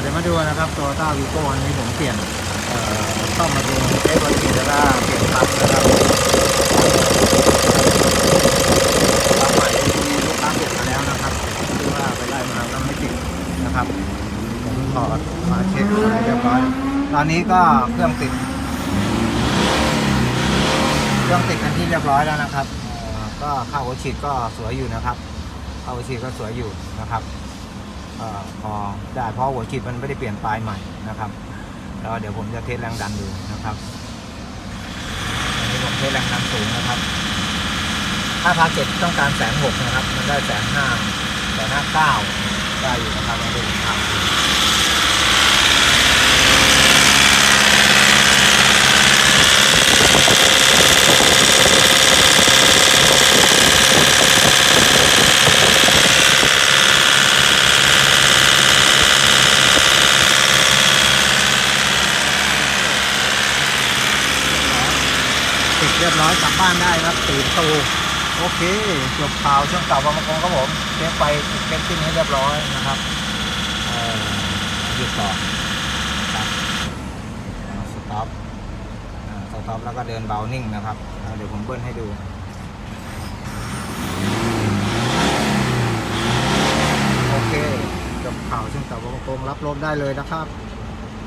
เดี๋ยวมาดูนะครับโตโยต้าวีโก้อันนี้ผมเปลี่ยนเอ่อเข้ามาดูเอฟวันทีแล้วก็เปลี่ยนปั๊มนะครับปั๊มใหม่ที่ลูกค้าเปลี่ยนมาแล้วนะครับที่ว่าไปไล่มาแล้วไม่ติดนะครับผมขอมาเช็คเรียบร้อยตอนนี้ก็เครื่องติด เครื่องติดกันที่เรียบร้อยแล้วนะครับก็เข้าหัวฉีดก็สวยอยู่นะครับเข้าหัวฉีดก็สวยอยู่นะครับ ออพอได้เพราะหัวฉีดมันไม่ได้เปลี่ยนปลายใหม่นะครับแล้วเดี๋ยวผมจะเทสแรงดันดูนะครับนี้ผมเทสแรงดันสูงนะครับถ้าพาเก็ตต้องการแสนหกนะครับ มันได้แสนห้าแสนห้าเก้าได้อยู่นะครับมาดูครับ ติดเรียบร้อยกลับบ้านได้ครับตื่นตูโอเคจบข่าวช่วงเก่าบางประกงครับผมเช็คไปเช็คติ้งให้เรียบร้อยนะครับหยุดก่อนครับสต็อปสต็อปแล้วก็เดินเบานิ่งนะครับ เดี๋ยวผมเบิ้ลให้ดูโอเคจบข่าวช่วงเก่าบางประกงรับรถได้เลยนะครับ